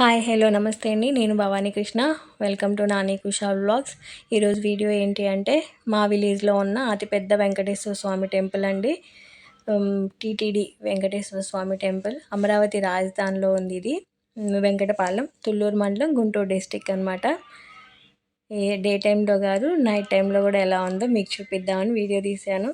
Hi hello నమస్తే అండి. నేను Bhavani Krishna. Welcome to Nani Kushal vlogs. ఈరోజు వీడియో ఏంటి అంటే మా విలేజ్లో ఉన్న అతిపెద్ద వెంకటేశ్వర స్వామి టెంపుల్ అండి. TTD Venkateswara Swamy temple. Amaravati రాజధానిలో ఉంది ఇది. వెంకటపాలెం తుళ్ళూరు మండలం గుంటూరు డిస్టిక్ అనమాట ఏ డే టైంలో కాదు నైట్ టైంలో కూడా ఎలా ఉందో మీకు చూపిద్దామని వీడియో తీశాను.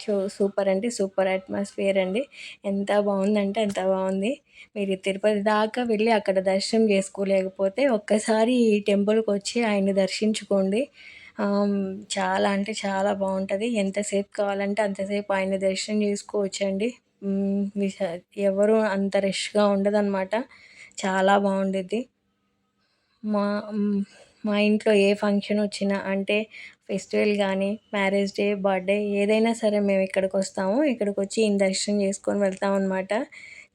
చూ సూపర్ అంటే సూపర్ అట్మాస్ఫియర్ అండి. ఎంత బాగుందంటే అంత బాగుంది. మీరు తిరుపతి దాకా వెళ్ళి అక్కడ దర్శనం చేసుకోలేకపోతే ఒక్కసారి ఈ టెంపుల్కి వచ్చి ఆయన్ని దర్శించుకోండి. చాలా అంటే చాలా బాగుంటుంది. ఎంతసేపు కావాలంటే అంతసేపు ఆయన దర్శనం చేసుకోవచ్చండి. ఎవరు అంత రష్గా ఉండదన్నమాట. చాలా బాగుండిద్ది. మా మా ఇంట్లో ఏ ఫంక్షన్ వచ్చినా అంటే ఫెస్టివల్ కానీ మ్యారేజ్ డే బర్త్డే ఏదైనా సరే మేము ఇక్కడికి వస్తాము. ఇక్కడికి వచ్చి ఈయన దర్శనం చేసుకొని వెళ్తాం అనమాట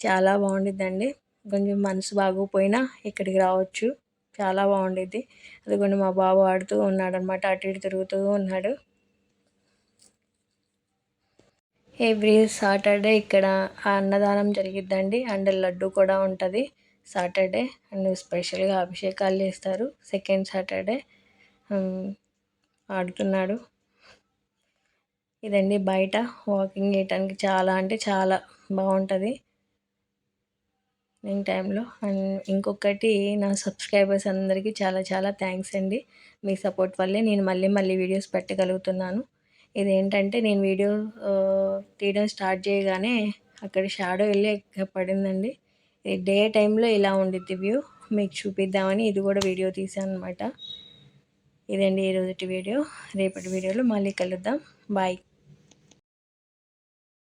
చాలా బాగుండిద్దండి. కొంచెం మనసు బాగోపోయినా ఇక్కడికి రావచ్చు. చాలా బాగుండిద్ది. అదిగోండి మా బాబు ఆడుతూ ఉన్నాడు అనమాట అటు ఇటు తిరుగుతూ ఉన్నాడు. ఎవ్రీ సాటర్డే ఇక్కడ అన్నదానం జరిగిద్దండి. అండ్ లడ్డు కూడా ఉంటుంది. సాటర్డే అండ్ స్పెషల్గా అభిషేకాలు చేస్తారు. సెకండ్ సాటర్డే ఆడుతున్నాడు. ఇదండి బయట వాకింగ్ చేయడానికి చాలా అంటే చాలా బాగుంటుంది. నేను టైంలో అండ్ ఇంకొకటి నా సబ్స్క్రైబర్స్ అందరికీ చాలా చాలా థ్యాంక్స్ అండి. మీ సపోర్ట్ వల్లే నేను మళ్ళీ మళ్ళీ వీడియోస్ పెట్టగలుగుతున్నాను. ఇదేంటంటే నేను వీడియో తీయడం స్టార్ట్ చేయగానే అక్కడ షాడో వెళ్ళి పడిందండి. డే టైంలో ఇలా ఉండిద్ది వ్యూ. మీకు చూపిద్దామని ఇది కూడా వీడియో తీసాను అనమాట ఇదండి ఈరోజుటి వీడియో. రేపటి వీడియోలో మళ్ళీ కలుద్దాం. బాయ్.